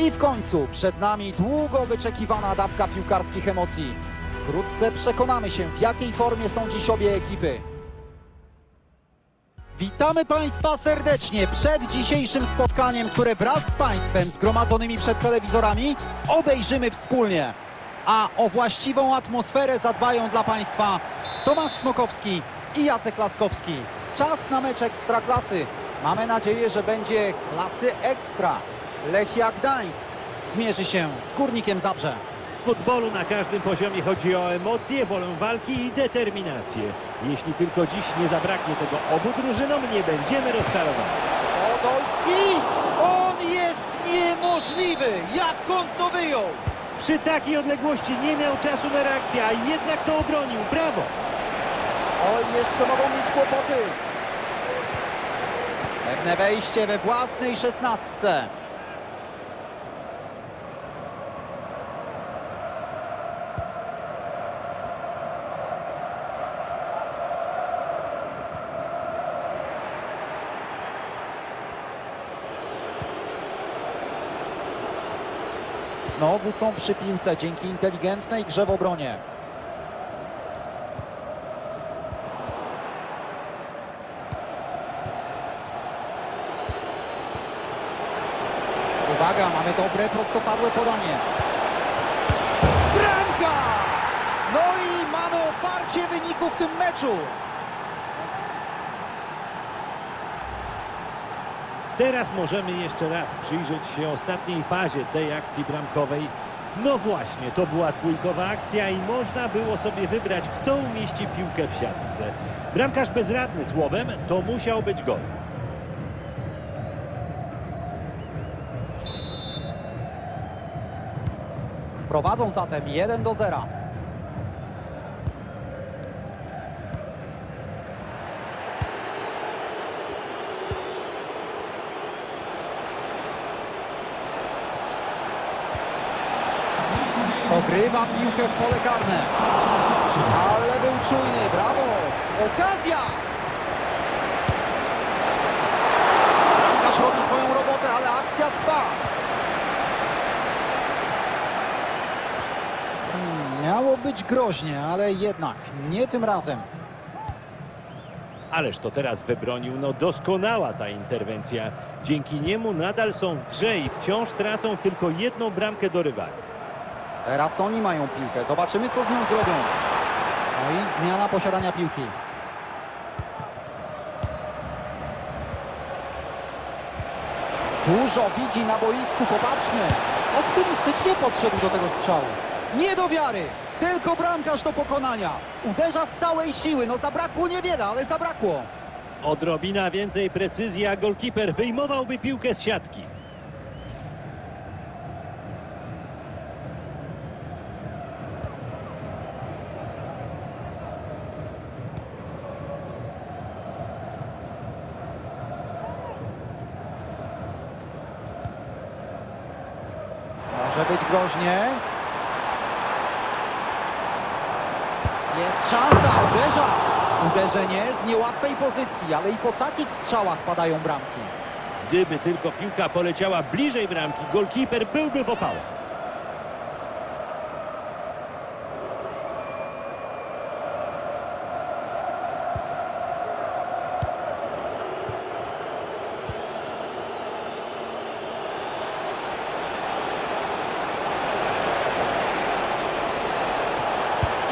I w końcu przed nami długo wyczekiwana dawka piłkarskich emocji. Wkrótce przekonamy się, w jakiej formie są dziś obie ekipy. Witamy Państwa serdecznie przed dzisiejszym spotkaniem, które wraz z Państwem zgromadzonymi przed telewizorami obejrzymy wspólnie. A o właściwą atmosferę zadbają dla Państwa Tomasz Smokowski i Jacek Laskowski. Czas na mecz Ekstraklasy. Mamy nadzieję, że będzie klasy ekstra. Lechia Gdańsk zmierzy się z Górnikiem Zabrze. W futbolu na każdym poziomie chodzi o emocje, wolę walki i determinację. Jeśli tylko dziś nie zabraknie tego obu drużynom, nie będziemy rozczarowani. Podolski! On jest niemożliwy! Jak on to wyjął? Przy takiej odległości nie miał czasu na reakcję, a jednak to obronił. Brawo! Oj, jeszcze mogą mieć kłopoty. Pewne wejście we własnej szesnastce. Znowu są przy piłce dzięki inteligentnej grze w obronie. Uwaga, mamy dobre, prostopadłe podanie. Bramka! No i mamy otwarcie wyniku w tym meczu. Teraz możemy jeszcze raz przyjrzeć się ostatniej fazie tej akcji bramkowej. No właśnie, to była trójkowa akcja i można było sobie wybrać, kto umieści piłkę w siatce. Bramkarz bezradny słowem, to musiał być gol. Prowadzą zatem 1 do 0. Ogrywa piłkę w pole karne. Ale był czujny, brawo! Okazja! Bramkarz robi swoją robotę, ale akcja trwa. Miało być groźnie, ale jednak nie tym razem. Ależ to teraz wybronił, no doskonała ta interwencja. Dzięki niemu nadal są w grze i wciąż tracą tylko jedną bramkę do rywali. Teraz oni mają piłkę. Zobaczymy, co z nią zrobią. No i zmiana posiadania piłki. Dużo widzi na boisku, popatrzmy. Optymistycznie podszedł do tego strzału. Nie do wiary, tylko bramkarz do pokonania. Uderza z całej siły, no zabrakło niewiele, ale zabrakło. Odrobina więcej precyzji, a golkiper wyjmowałby piłkę z siatki. Może być groźnie. Jest szansa, uderza. Uderzenie z niełatwej pozycji, ale i po takich strzałach padają bramki. Gdyby tylko piłka poleciała bliżej bramki, golkiper byłby w opałach.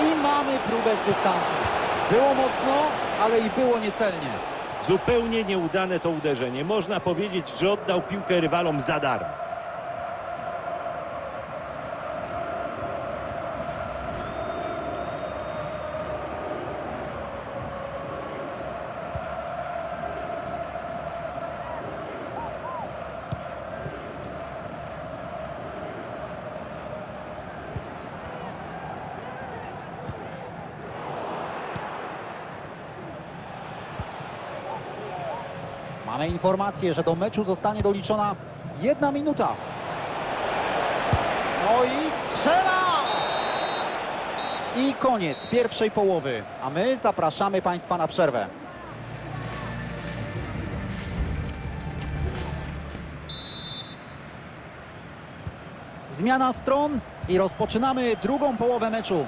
I mamy próbę z dystansu. Było mocno, ale i było niecelnie. Zupełnie nieudane to uderzenie. Można powiedzieć, że oddał piłkę rywalom za darmo. Mamy informację, że do meczu zostanie doliczona jedna minuta. No i strzela! I koniec pierwszej połowy, a my zapraszamy Państwa na przerwę. Zmiana stron i rozpoczynamy drugą połowę meczu.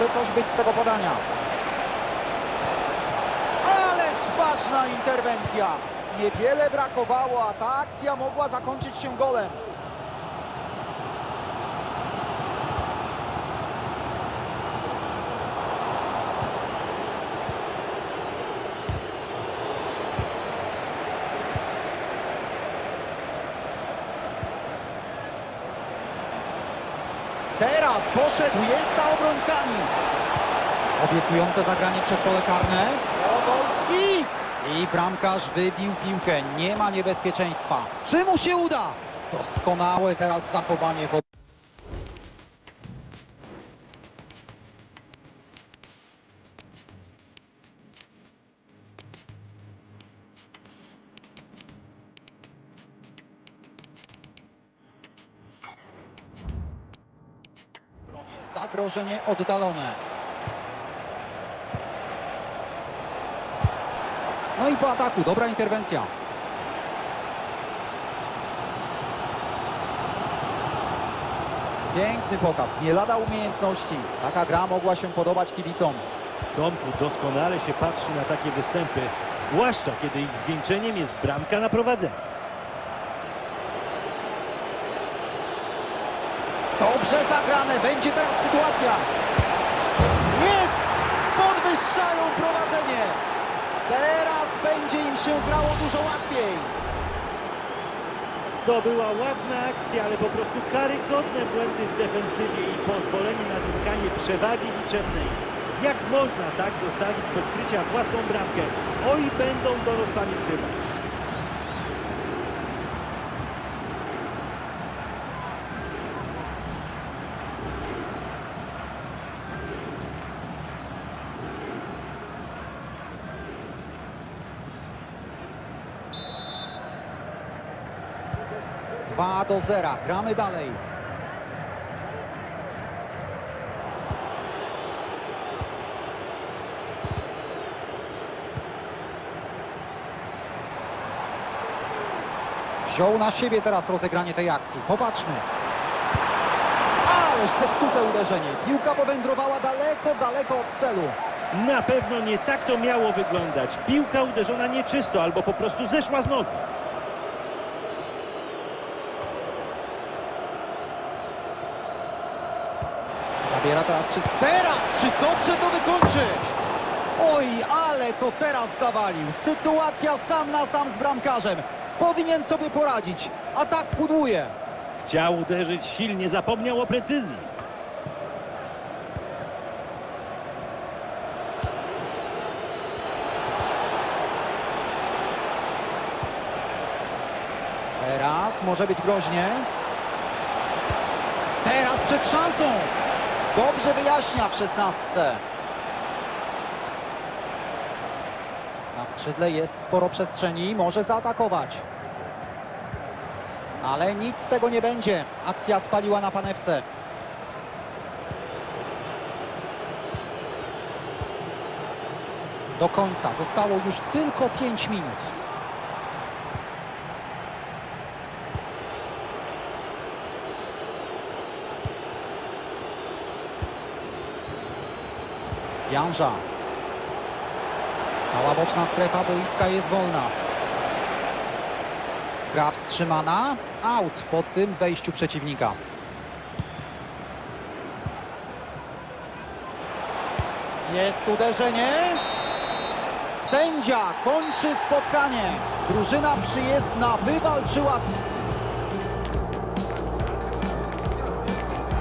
Może coś być z tego podania. Ależ ważna interwencja. Niewiele brakowało, a ta akcja mogła zakończyć się golem. Teraz poszedł, jest za obrońcami. Obiecujące zagranie przed pole karne. Powolski. I bramkarz wybił piłkę. Nie ma niebezpieczeństwa. Czy mu się uda? Doskonałe teraz zachowanie. wo- Zagrożenie oddalone. No i po ataku, dobra interwencja. Piękny pokaz, nie lada umiejętności. Taka gra mogła się podobać kibicom. Tomku doskonale się patrzy na takie występy, zwłaszcza kiedy ich zwieńczeniem jest bramka na prowadzenie. Dobrze zagrane, będzie teraz sytuacja. Jest! Podwyższają prowadzenie. Teraz będzie im się grało dużo łatwiej. To była ładna akcja, ale po prostu karygodne błędy w defensywie i pozwolenie na zyskanie przewagi liczebnej. Jak można tak zostawić bez krycia własną bramkę? Oj, będą to rozpamiętywać. Dwa do zera, gramy dalej. Wziął na siebie teraz rozegranie tej akcji. Popatrzmy. Ależ zepsute uderzenie. Piłka powędrowała daleko, daleko od celu. Na pewno nie tak to miało wyglądać. Piłka uderzona nieczysto albo po prostu zeszła z nogi. Zabiera teraz czy... Teraz! Czy dobrze to wykończyć? Oj, ale to teraz zawalił. Sytuacja sam na sam z bramkarzem. Powinien sobie poradzić. Atak pudłuje. Chciał uderzyć silnie, zapomniał o precyzji. Teraz może być groźnie. Teraz przed szansą. Dobrze wyjaśnia w szesnastce. Na skrzydle jest sporo przestrzeni, może zaatakować. Ale nic z tego nie będzie. Akcja spaliła na panewce. Do końca zostało już tylko 5 minut. Janża. Cała boczna strefa boiska jest wolna. Gra wstrzymana. Out po tym wejściu przeciwnika. Jest uderzenie. Sędzia kończy spotkanie. Drużyna przyjezdna wywalczyła